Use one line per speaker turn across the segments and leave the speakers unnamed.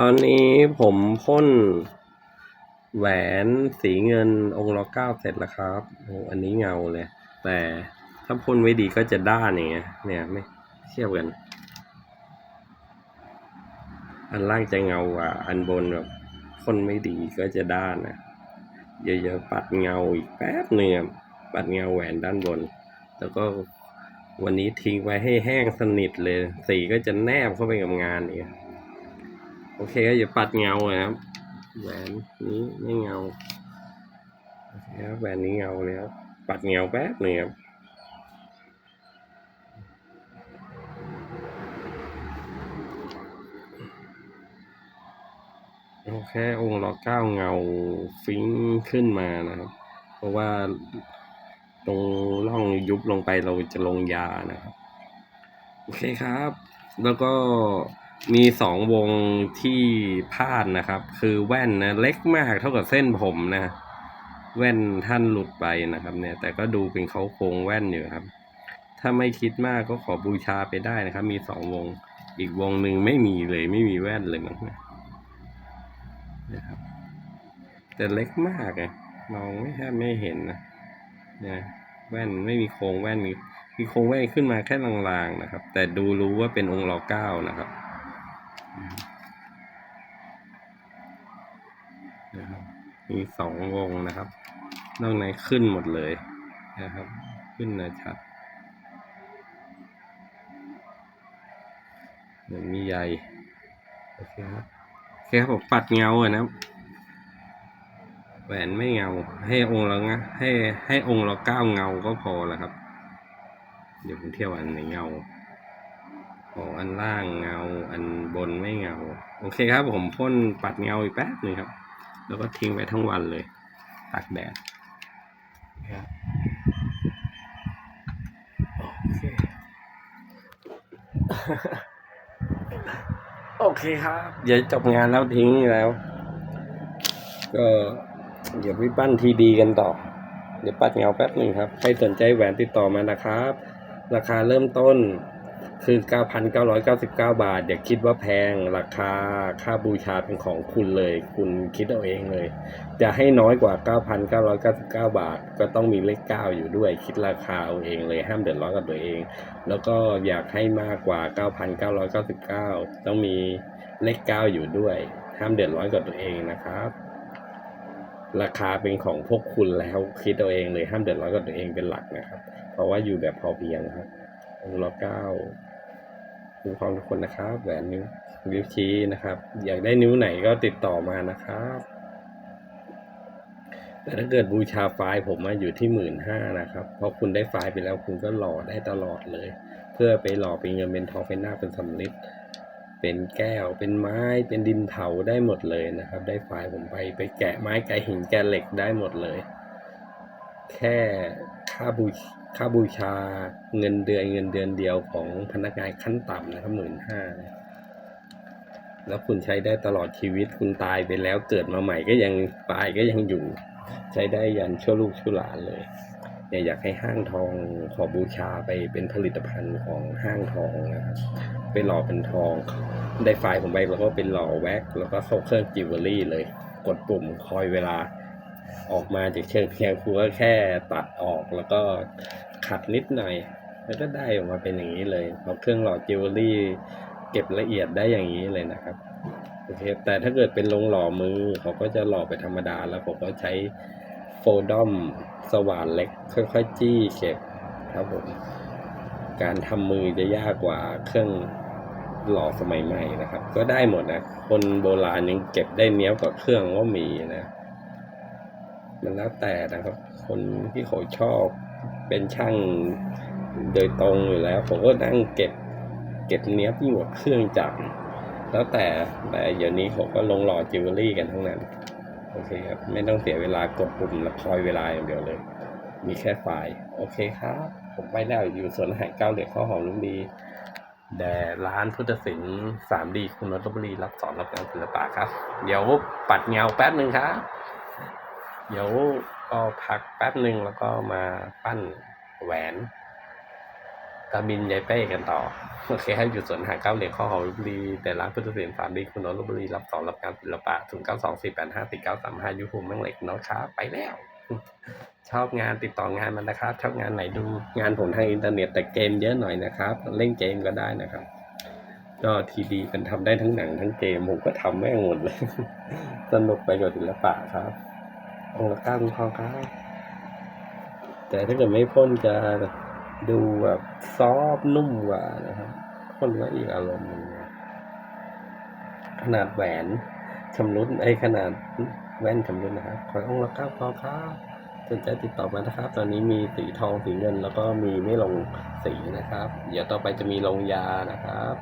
ตอนนี้ผมพ่นแหวนสีเงินองค์ละเก้าเสร็จแล้วครับโอ้อันนี้เงาเลย แต่ถ้าพ่นไว้ดีก็จะด้านอย่างเงี้ย เนี่ยไม่เทียบกัน อันล่างจะเงากว่า อันบนแบบพ่นไม่ดีก็จะด้านนะเยอะๆปัดเงาอีกแป๊บหนึ่งปัดเงาแหวนด้านบน แล้วก็วันนี้ทิ้งไว้ให้แห้งสนิทเลย สีก็จะแนบเข้าไปกับงานเนี่ย โอเคก็อย่าปัดเงาเลยครับ แหวนนี้ไม่เงาโอเคครับแหวนนี้เงาเลยครับปัดเงาแป๊บหนึ่งครับโอเคองค์ละเก้าเงาฟิ้งขึ้นมานะครับ เพราะว่าตรงร่องยุบลงไปเราจะลงยานะครับ โอเคครับ แล้วก็ มีสองวงที่พลาดนะครับ คือแว่นนะเล็กมากเท่ากับเส้นผมนะ แว่นท่านหลุดไปนะครับ เนี่ย แต่ก็ดูเป็นเขาโครงแว่นอยู่ครับ ถ้าไม่คิดมากก็ขอบูชาไปได้นะครับ มีสองวงอีกวงหนึ่งไม่มีเลย ไม่มีแว่นเลยมั้งเนี่ยนะครับ แต่เล็กมากอะมองไม่แทบไม่เห็นนะนี่ยแว่นไม่มีโครงแว่นมีมีโครงแว่นขึ้นมาแค่ลางๆนะครับ แต่ดูรู้ว่าเป็นองค์รอเก้านะครับ นะครับมีสองวงนะครับนอกในขึ้นหมดเลยนะครับ ขึ้นนะชัดเหมือนมีใยโอเคครับโอเคครับผมปัดเงาอะนะครับแหวนไม่เงา ให้องค์ละงะให้ให้องค์ละเก้าเงาก็พอแล้วครับ เดี๋ยวผมเที่ยวอันไหนเงา อ๋ออันล่างเงา อันบนไม่เงา โอเคครับ ผมพ่นปัดเงาอีกแป๊บหนึงครับ แล้วก็ทิ้งไว้ทั้งวันเลย ตากแดดนะครับโอเค โอเคครับเดี๋ยวจบงานแล้วทิ้งแล้ว ก็เดี๋ยววิปั้นทีดีกันต่อ เดี๋ยวปัดเงาแป๊บหนึ่งครับ ใครสนใจแหวนติดต่อมานะครับ ราคาเริ่มต้น คือ 9,999 บาท อย่าคิดว่าแพงราคาค่าบูชาเป็นของคุณเลย คุณคิดเอาเองเลย จะให้น้อยกว่า 9,999 บาท ก็ต้องมีเลข 9 อยู่ด้วย คิดราคาเอาเองเลย ห้ามเดือดร้อนกับตัวเอง แล้วก็อยากให้มากกว่า 9,999 ต้องมีเลข 9 อยู่ด้วย ห้ามเดือดร้อนกับตัวเองนะครับ ราคาเป็นของพวกคุณแล้วคิดเอาเองเลย ห้ามเดือดร้อนกับตัวเองเป็นหลักนะครับ เพราะว่าอยู่แบบพอเพียงครับ องค์ละเก้าคุ้มครองทุกคนนะครับ แหวนนิ้วนิ้วชี้นะครับ อยากได้นิ้วไหนก็ติดต่อมานะครับ แต่ถ้าเกิดบูชาไฟล์ผมมาอยู่ที่หมื่นห้านะครับ เพราะคุณได้ไฟล์ไปแล้วคุณก็หล่อได้ตลอดเลย เพื่อไปหล่อเป็นเงินเป็นทองเป็นหน้าเป็นสำลิดเป็นแก้ว เป็นไม้ เป็นดินเผาได้หมดเลยนะครับ ได้ไฟล์ผมไปไปแกะไม้แกะหินแกะเหล็กได้หมดเลย แค่ค่าบูช ค่าบูชาเงินเดือนเงินเดือนเดียวของพนักงานขั้นต่ำนะครับหมื่นห้าแล้วคุณใช้ได้ตลอดชีวิตคุณตายไปแล้วเกิดมาใหม่ก็ยังตายก็ยังอยู่ ใช้ได้ยันชั่วลูกชั่วหลานเลยเนี่ยอยากให้ห้างทองขอบูชาไปเป็นผลิตภัณฑ์ของห้างทองนะครับไปหล่อเป็นทอง ได้ไฟล์ผมไปแล้วก็เป็นหล่อแว็ก แล้วก็เข้าเครื่องจิวเวลรี่เลย กดปุ่มคอยเวลาออกมาจากเชิงเพียงครูก็แค่ตัดออกแล้วก็ ขัดนิดหน่อย แล้วก็ได้ออกมาเป็นอย่างนี้เลยเอาเครื่องหล่อจิวเวลรี่เก็บละเอียดได้อย่างนี้เลยนะครับโอเคแต่ถ้าเกิดเป็นลงหล่อมือเขาก็จะหล่อไปธรรมดาแล้วผมก็ใช้โฟดอมสว่านเล็ก ค่อยๆจี้เก็บครับผมการทำมือจะยากกว่าเครื่องหล่อสมัยใหม่นะครับ ก็ได้หมดนะ คนโบราณยังเก็บได้เนี้ยบกว่าเครื่องก็มีนะ มันแล้วแต่นะครับ คนที่เขาชอบ เป็นช่างโดยตรงอยู่แล้ว ผมก็นั่งเก็บเก็บเนี้ยบยิ่งกว่าเครื่องจักรแล้วแต่แต่เดี๋ยวนี้เขาก็ลงหล่อจิวเวลรี่กันทั้งนั้น โอเคครับ ไม่ต้องเสียเวลากดปุ่มแล้วคอยเวลาอย่างเดียวเลย มีแค่ไฟล์โอเคครับ ผมไปแล้วอยู่สวนอาหารเก้าเหล็กข้าวหอมลุงดีแด่ร้านพุทธศิลป์สามดีคุณนนทบุรีรับสอนรับงานศิลปะครับ เดี๋ยวปัดเงาแป๊บหนึ่งครับ เดี๋ยว ก็พักแป๊บหนึ่งแล้วก็มาปั้นแหวนกามินยายเป้กันต่อ โอเคให้อยู่สวนหาเก้าเหลี่ยมข้อหอลบุรีแต่ร้านพุทธเสียนสามดีคุณนนท์ลพบุรีรับสอนรับการศิลปะศูนย์เก้าสองสี่แปดห้าสี่เก้าสามห้ายูทูบแม่งเหล็กเนาะครับไปแล้ว ชอบงานติดต่องานมันนะครับ ชอบงานไหนดูงานผมทางอินเทอร์เน็ตแต่เกมเยอะหน่อยนะครับ เล่นเกมก็ได้นะครับ ก็ทีดีเป็นทำได้ทั้งหนังทั้งเกมผมก็ทำแม่งหมดเลย สนุกไปกับศิลปะครับ องค์ละเก้าคุณทองครับแต่ถ้าเกิดไม่พ่นจะดูแบบซอฟนุ่มกว่านะครับพ่นก็อีกอารมณ์หนึงนะขนาดแหวนชำรุดไอ้ขนาดแว่นชำรุดนะครับขอองค์ละเก้าพอครับสนใจติดต่อมานะครับ ตอนนี้มีสีทองสีเงิน แล้วก็มีไม่ลงสีนะครับ เดี๋ยวต่อไปจะมีลงยานะครับ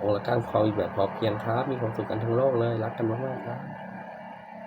องค์ละเก้าพออีกแบบพอเพียงครับ มีความสุขกันทั้งโลกเลยรักกันมากๆครับ